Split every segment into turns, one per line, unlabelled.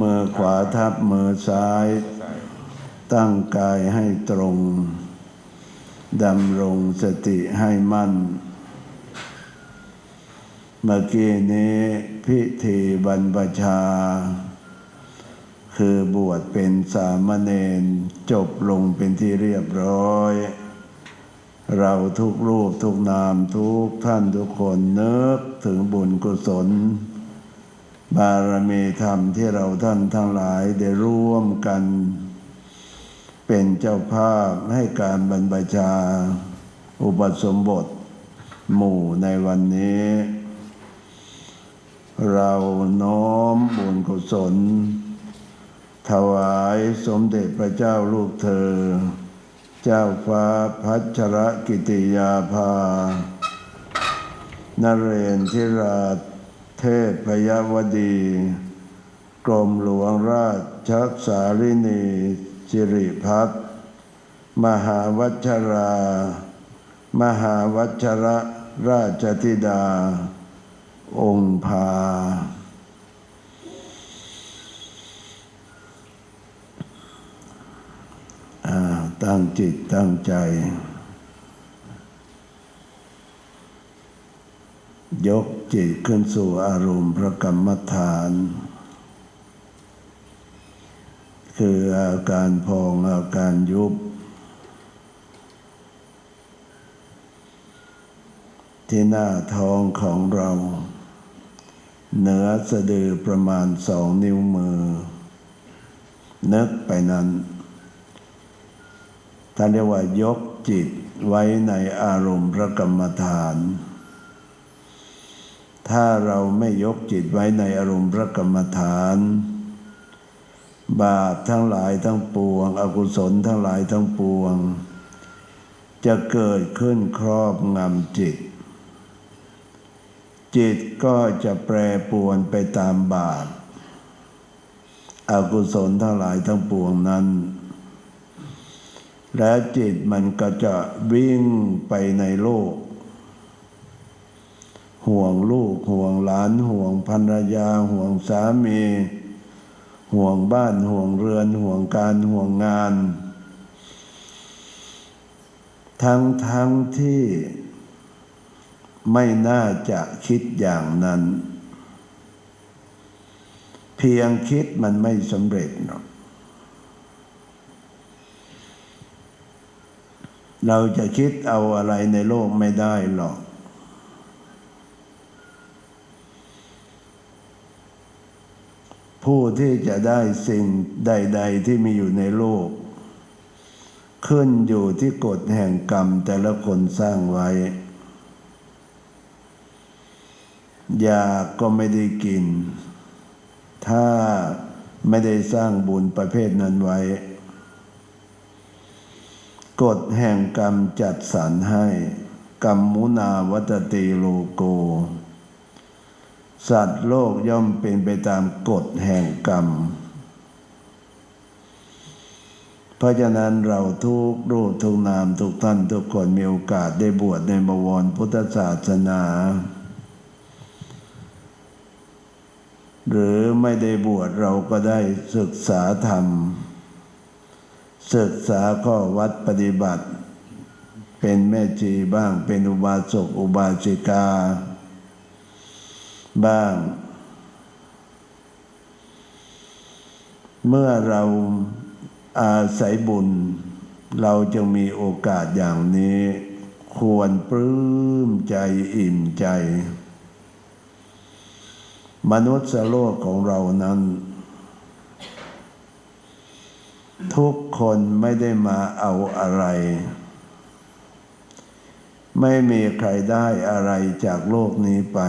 มือขวาทับมือซ้าย ตั้งกายให้ตรง ดำรงสติให้มั่น เมื่อกี้นี้พิธีบรรพชา คือบวชเป็นสามเณรจบลงเป็นที่เรียบร้อยเราทุกรูปทุกนามทุกท่านทุกคนนึกถึงบุญกุศล บารมีธรรมที่เราท่านทั้งหลายได้ร่วมกัน เป็นเจ้าภาพให้การบรรพชา อุปสมบท หมู่ในวันนี้ เราน้อมบุญกุศล ถวายสมเด็จพระเจ้าลูกเธอ เจ้าฟ้าพัชรกิติยาภานเรนทิราช เทพพยวดี กรมหลวงราชสาลินีสิริพัฒน์มหาวัชรา มหาวัชรราชธิดา องค์พาตั้งจิตตั้งใจ ยกจิตขึ้นสู่อารมณ์พระกรรมฐาน คืออาการพองอาการยุบ ที่หน้าท้องของเรา เหนือสะดือประมาณสองนิ้วมือ นึกไปนั้นท่านเรียกว่ายกจิตไว้ในอารมณ์พระกรรมฐาน ถ้าเราไม่ยกจิตไว้ในอารมณ์พระกรรมฐาน บาปทั้งหลายทั้งปวง อกุศลทั้งหลายทั้งปวง จะเกิดขึ้นครอบงำจิต จิตก็จะแปรปรวนไปตามบาปอกุศลทั้งหลายทั้งปวงนั้น และจิตมันก็จะวิ่งไปในโลก ห่วงลูก ห่วงหลาน ห่วงภรรยา ห่วงสามี ห่วงบ้าน ห่วงเรือน ห่วงการห่วงงาน ทั้งทั้งที่ไม่น่าจะคิดอย่างนั้น เพียงคิดมันไม่สำเร็จหรอกเราจะคิดเอาอะไรในโลกไม่ได้หรอก ผู้ที่จะได้สิ่งใด ๆ ที่มีอยู่ในโลก ขึ้นอยู่ที่กฎแห่งกรรมแต่ละคนสร้างไว้ อยากก็ไม่ได้กิน ถ้าไม่ได้สร้างบุญประเภทนั้นไว้ กฎแห่งกรรมจัดสรรให้ กรรมมุนาวัตติโลโก สัตว์โลกย่อมเป็นไปตามกฎแห่งกรรม เพราะฉะนั้นเราทุกรูปทุกนามทุกท่านทุกคนมีโอกาสได้บวชในบวรพุทธศาสนา หรือไม่ได้บวชเราก็ได้ศึกษาธรรม ศึกษาข้อวัดปฏิบัติ เป็นแม่จีบ้างเป็นอุบาสกอุบาสิกา บ้าง เมื่อเราอาศัยบุญ เราจะมีโอกาสอย่างนี้ ควรปลื้มใจอิ่มใจ มนุษย์โลกของเรานั้น ทุกคนไม่ได้มาเอาอะไรไม่มีใครได้อะไรจากโลกนี้ไป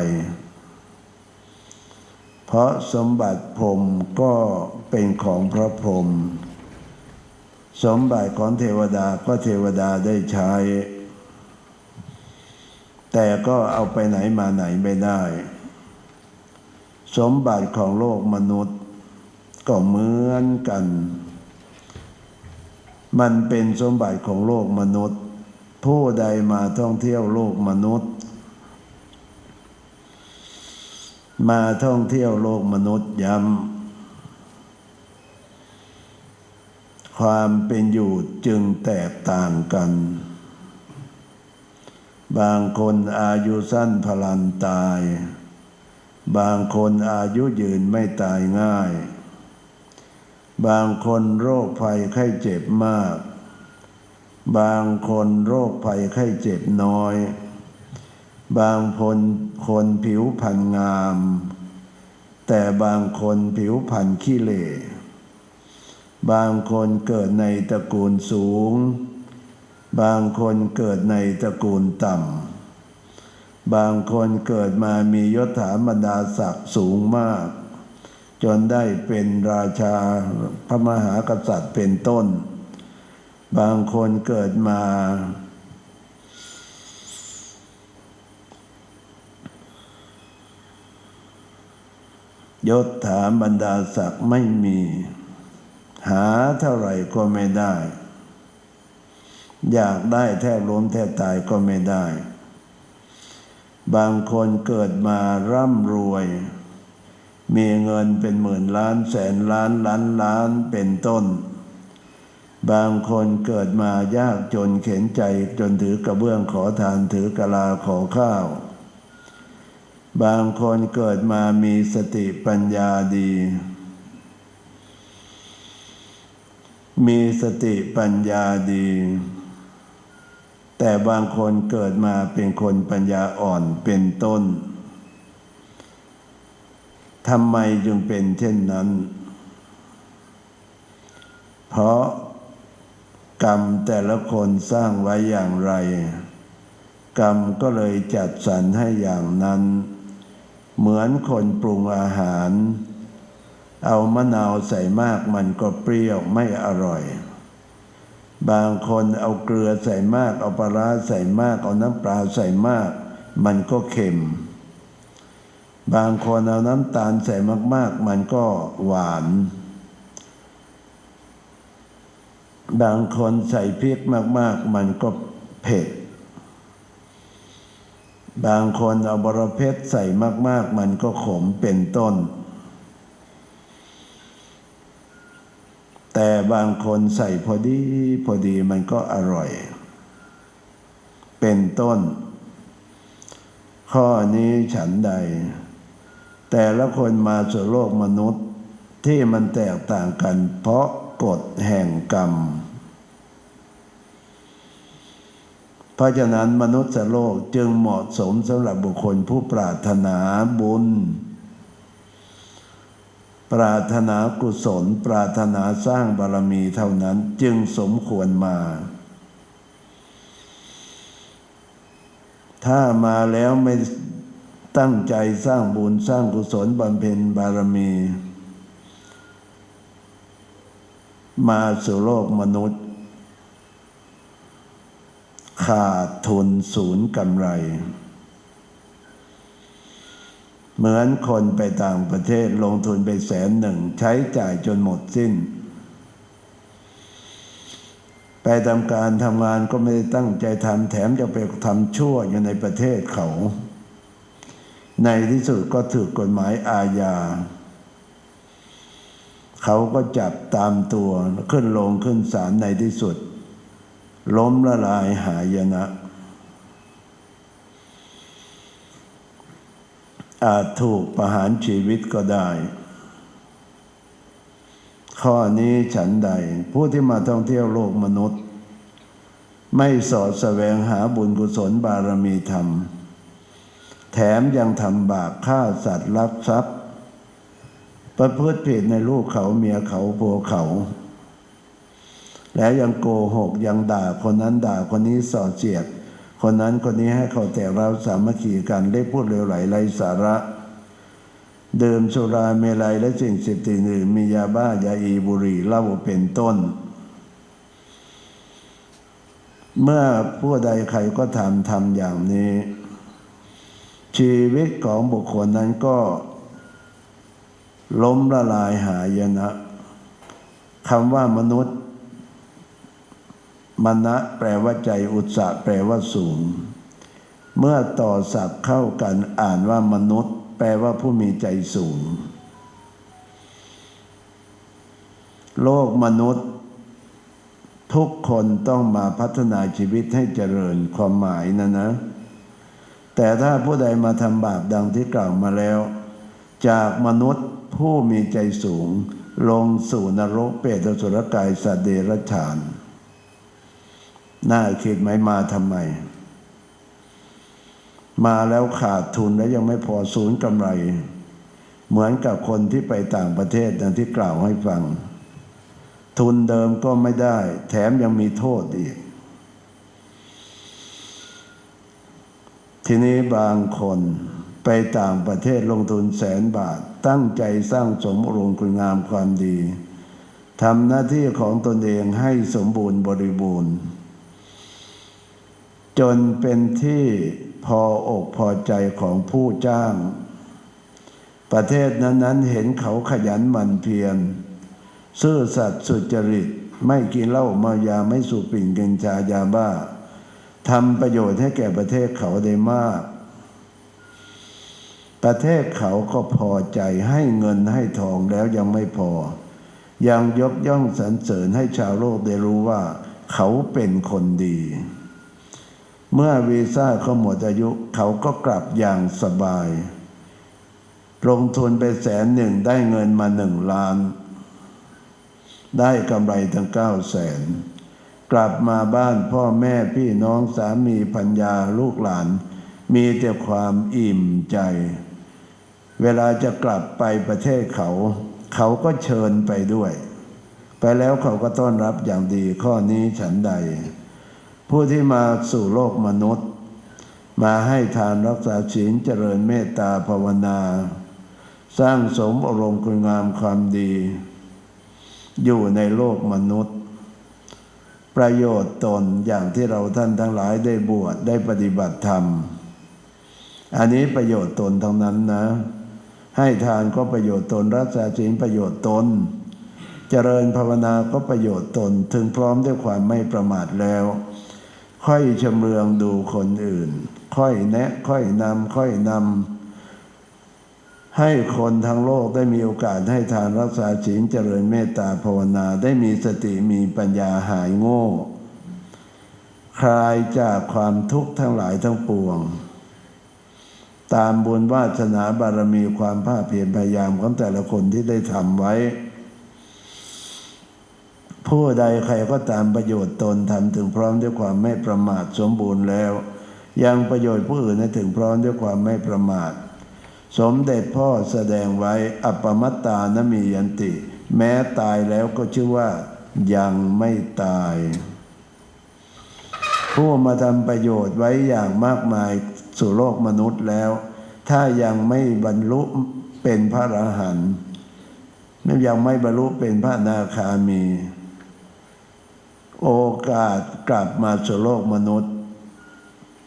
เพราะสมบัติพรมก็เป็นของพระพรหมสมบัติของเทวดาก็เทวดาได้ใช้ แต่ก็เอาไปไหนมาไหนไม่ได้ สมบัติของโลกมนุษย์ก็เหมือนกัน มันเป็นสมบัติของโลกมนุษย์ ผู้ใดมาท่องเที่ยวโลกมนุษย์ มาท่องเที่ยวโลกมนุษย์ย้ำความเป็นอยู่จึงแตกต่างกัน บางคนอายุสั้นพลันตาย บางคนอายุยืนไม่ตายง่าย บางคนโรคภัยไข้เจ็บมาก บางคนโรคภัยไข้เจ็บน้อย บางคนคนผิวพรรณงาม แต่บางคนผิวพรรณขี้เหร่บางคนเกิดในตระกูลสูง บางคนเกิดในตระกูลต่ำ บางคนเกิดมามียศถาบรรดาศักดิ์สูงมาก จนได้เป็นราชาพระมหากษัตริย์เป็นต้น บางคนเกิดมา ยศถาบรรดาศักดิ์ไม่มี หาเท่าไหร่ก็ไม่ได้ อยากได้แทบล้มแทบตายก็ไม่ได้ บางคนเกิดมาร่ำรวย มีเงินเป็นหมื่นล้านแสนล้านล้านล้านเป็นต้น บางคนเกิดมายากจนเข็นใจจนถือกระเบื้องขอทานถือกะลาขอข้าว บางคนเกิดมามีสติปัญญาดี มีสติปัญญาดี แต่บางคนเกิดมาเป็นคนปัญญาอ่อนเป็นต้น ทำไมจึงเป็นเช่นนั้น เพราะกรรมแต่ละคนสร้างไว้อย่างไร กรรมก็เลยจัดสรรให้อย่างนั้น เหมือนคนปรุงอาหาร เอามะนาวใส่มากมันก็เปรี้ยวไม่อร่อย บางคนเอาเกลือใส่มาก เอาปลาร้าใส่มาก เอาน้ำปลาใส่มาก มันก็เค็ม บางคนเอาน้ำตาลใส่มาก ๆ มันก็หวาน บางคนใส่พริกมาก ๆ มันก็เผ็ด บางคนเอาบรเพชรใส่มาก ๆ มันก็ขมเป็นต้น แต่บางคนใส่พอดีพอดีมันก็อร่อย เป็นต้น ข้อนี้ฉันใด แต่ละคนมาสู่โลกมนุษย์ที่มันแตกต่างกันเพราะกฎแห่งกรรม เพราะฉะนั้นมนุษย์โลกจึงเหมาะสมสำหรับบุคคลผู้ปรารถนาบุญ ปรารถนากุศล ปรารถนาสร้างบารมีเท่านั้นจึงสมควรมา ถ้ามาแล้วไม่ตั้งใจสร้างบุญสร้างกุศลบำเพ็ญบารมี มาสู่โลกมนุษย์ ขาดทุนศูนย์กำไร เหมือนคนไปต่างประเทศลงทุนไปแสนหนึ่ง ใช้จ่ายจนหมดสิ้น ไปทำการทำงานก็ไม่ได้ตั้งใจทำแถมจะไปทำชั่วอยู่ในประเทศเขา ในที่สุดก็ถูกกฎหมายอาญาเขาก็จับตามตัวขึ้นลงขึ้นศาลในที่สุด ล้มละลายหายนะ อาจถูกประหารชีวิตก็ได้ ข้อนี้ฉันใด ผู้ที่มาท่องเที่ยวโลกมนุษย์ ไม่สอดแสวงหาบุญกุศลบารมีธรรม แถมยังทำบาปฆ่าสัตว์ลักทรัพย์ ประพฤติผิดในลูกเขาเมียเขาผัวเขา แล้วยังโกหกยังด่าคนนั้นด่าคนนี้ส่อเสียด คนนั้นคนนี้ให้เขาแต่เราสามัคคีกันได้พูดเร็วไหลไรสาระดื่มสุราเมลัยและสิ่งเสพติดอื่นมียาบ้ายาอีบุหรี่เหล้าเป็นต้น เมื่อผู้ใดใครก็ทำทำอย่างนี้ ชีวิตของบุคคลนั้นก็ ล้มละลายหายนะคำว่ามนุษย์ มณะแปลว่าใจอุตสะแปลว่าสูง เมื่อต่อศัพท์เข้ากันอ่านว่ามนุษย์ แปลว่าผู้มีใจสูง โลกมนุษย์ ทุกคนต้องมาพัฒนาชีวิตให้เจริญความหมายนะนะ แต่ถ้าผู้ใดมาทำบาปดังที่กล่าวมาแล้ว จากมนุษย์ผู้มีใจสูง ลงสู่นรกเปรตสุรกายสัตว์เดรัจฉาน น่าคิดไหมมาทำไม มาแล้วขาดทุนแล้วยังไม่พอศูนย์กำไร เหมือนกับคนที่ไปต่างประเทศดังที่กล่าวให้ฟัง ทุนเดิมก็ไม่ได้ แถมยังมีโทษอีก ทีนี้บางคนไปต่างประเทศลงทุนแสนบาท ตั้งใจสร้างสมอรงคุณงามความดีทำหน้าที่ของตนเองให้สมบูรณ์บริบูรณ์ จนเป็นที่พออกพอใจของผู้จ้าง ประเทศนั้นๆเห็นเขาขยันหมั่นเพียรซื่อสัตย์สุจริต ไม่กินเหล้ามายาไม่สูบปิ่นกัญชายาบ้าทำประโยชน์ให้แก่ประเทศเขาได้มาก ประเทศเขาก็พอใจให้เงินให้ทองแล้วยังไม่พอ ยังยกย่องสรรเสริญให้ชาวโลกได้รู้ว่า เขาเป็นคนดี เมื่อวีซ่าเขาหมดอายุเขาก็กลับอย่างสบาย ลงทุนไปแสนหนึ่งได้เงินมาหนึ่งล้าน ได้กำไรทั้งเก้าแสน กลับมาบ้านพ่อแม่พี่น้องสามีพัญญาลูกหลาน มีแต่ความอิ่มใจ เวลาจะกลับไปประเทศเขา เขาก็เชิญไปด้วย ไปแล้วเขาก็ต้อนรับอย่างดีข้อนี้ฉันใด ผู้ที่มาสู่โลกมนุษย์ มาให้ทานรักษาศีลเจริญเมตตาภาวนา สร้างสมอารมณ์คุณงามความดี อยู่ในโลกมนุษย์ ประโยชน์ตนอย่างที่เราท่านทั้งหลายได้บวชได้ปฏิบัติธรรม อันนี้ประโยชน์ตนทั้งนั้นนะ ให้ทานก็ประโยชน์ตนรักษาศีลประโยชน์ตนเจริญภาวนาก็ประโยชน์ตนถึงพร้อมด้วยความไม่ประมาทแล้ว ค่อยชำเลืองดูคนอื่น ค่อยแนะ ค่อยนำค่อยนำให้คนทั้งโลกได้มีโอกาสให้ทานรักษาศีลเจริญเมตตาภาวนาได้มีสติมีปัญญาหายโง่ คลายจากความทุกข์ทั้งหลายทั้งปวง ตามบุญวาสนาบารมีความภาคเพียรพยายามของแต่ละคนที่ได้ทำไว้ ผู้ใดใครก็ตามประโยชน์ตนทำถึงพร้อมด้วยความไม่ประมาทสมบูรณ์แล้ว ยังประโยชน์ผู้อื่นให้ถึงพร้อมด้วยความไม่ประมาท สมเด็จพ่อแสดงไว้อัปปมัตตานมียันติ แม้ตายแล้วก็ชื่อว่า ยังไม่ตาย ผู้มาทำประโยชน์ไว้อย่างมากมายสู่โลกมนุษย์แล้ว ถ้ายังไม่บรรลุเป็นพระอรหันต์ไม่ยังไม่บรรลุเป็นพระนาคามี โอกาสกลับมาสู่โลกมนุษย์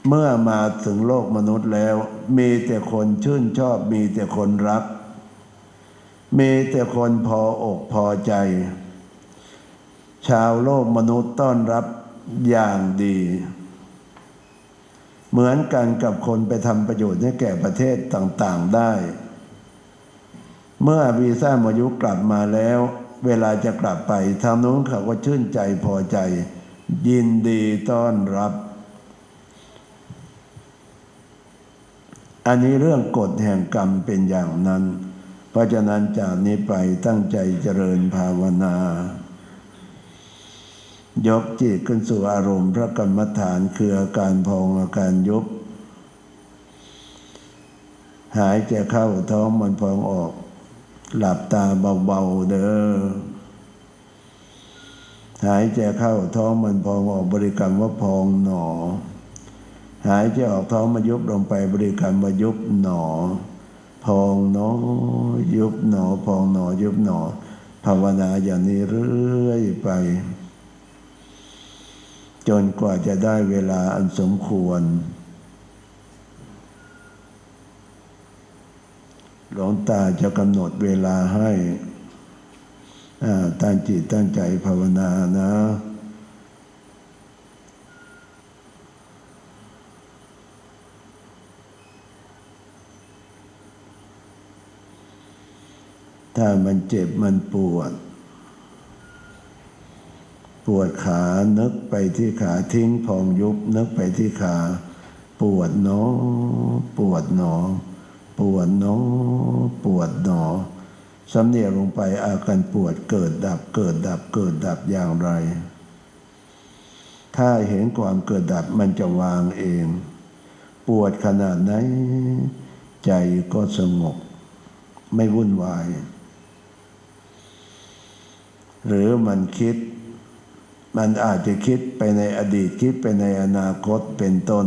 เมื่อมาถึงโลกมนุษย์แล้ว มีแต่คนชื่นชอบมีแต่คนรัก มีแต่คนพออกพอใจ ชาวโลกมนุษย์ต้อนรับอย่างดี เหมือนกันกับคนไปทำประโยชน์ให้แก่ประเทศต่างๆได้ เมื่อวีซ่ามายุกลับมาแล้ว เวลาจะกลับไปทางนู้นเขาก็ชื่นใจพอใจ ยินดีต้อนรับ อันนี้เรื่องกฎแห่งกรรมเป็นอย่างนั้น เพราะฉะนั้นจากนี้ไปตั้งใจเจริญภาวนา ยกจิตขึ้นสู่อารมณ์พระกรรมฐานคืออาการพองอาการยุบหายใจเข้าท้องมันพองออก หลับตาเบาๆเด้อหายใจเข้าท้องมันพองออกบริกรรมว่าพองหนอ หายใจออกท้องมายุบลงไปบริกรรมว่ายุบหนอ พองหนอ ยุบหนอ พองหนอ ยุบหนอ ภาวนาอย่างนี้เรื่อยไป จนกว่าจะได้เวลาอันสมควร หลวงตาจะกำหนดเวลาให้ตั้งจิตตั้งใจภาวนานะถ้ามันเจ็บมันปวด ปวดขานึกไปที่ขาทิ้งพองยุบนึกไปที่ขา ปวดหนอปวดหนอ ปวดหนอปวดหนอสำเนียลงไปอาการปวดเกิดดับเกิดดับเกิดดับอย่างไร ถ้าเห็นความเกิดดับมันจะวางเอง ปวดขนาดไหน ใจก็สงบ ไม่วุ่นวาย หรือมันคิด มันอาจจะคิดไปในอดีตคิดไปในอนาคตเป็นต้น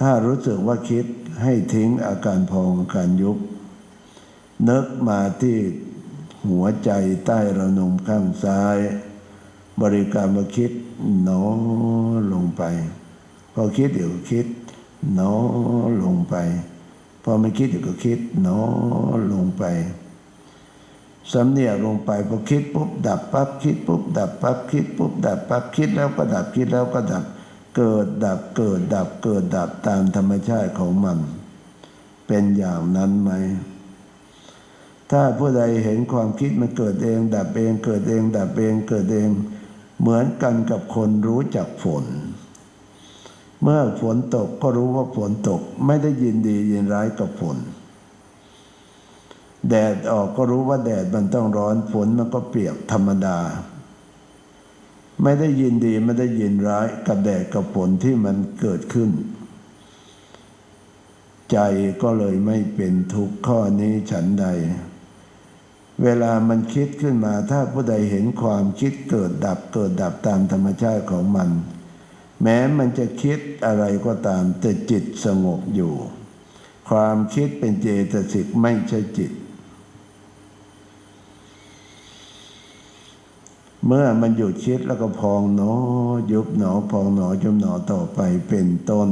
ถ้ารู้สึกว่าคิดให้ทิ้งอาการพองอาการยุบนึกมาที่หัวใจใต้ระนมข้างซ้าย บริกรรมมาคิดหนอลงไป พอคิดเดี๋ยวก็คิดหนอลงไป พอไม่คิดเดี๋ยวก็คิดหนอลงไปสำเนียกลงไปพอคิดปุ๊บดับปั๊บคิดปุ๊บดับปั๊บคิดปุ๊บดับปั๊บคิดแล้วก็ดับคิดแล้วก็ดับ เกิดดับเกิดดับเกิดดับตามธรรมชาติของมัน เป็นอย่างนั้นไหม ถ้าผู้ใดเห็นความคิดมันเกิดเอง ดับเองเกิดเอง ดับเองเกิดเอง เหมือนกันกับคนรู้จักฝน เมื่อฝนตกก็รู้ว่าฝนตกไม่ได้ยินดียินร้ายกับฝน แดดออกก็รู้ว่าแดดมันต้องร้อนฝนมันก็เปียกธรรมดา ไม่ได้ยินดีไม่ได้ยินร้ายกับแดดกับฝนที่มันเกิดขึ้น ใจก็เลยไม่เป็นทุกข์ข้อนี้ฉันใด เวลามันคิดขึ้นมาถ้าผู้ใดเห็นความคิดเกิดดับเกิดดับตามธรรมชาติของมัน แม้มันจะคิดอะไรก็ตามแต่จิตสงบอยู่ ความคิดเป็นเจตสิกไม่ใช่จิต เมื่อมันหยุดคิดแล้วก็พองหนอ ยุบหนอพองหนอยุบหนอต่อไปเป็นต้น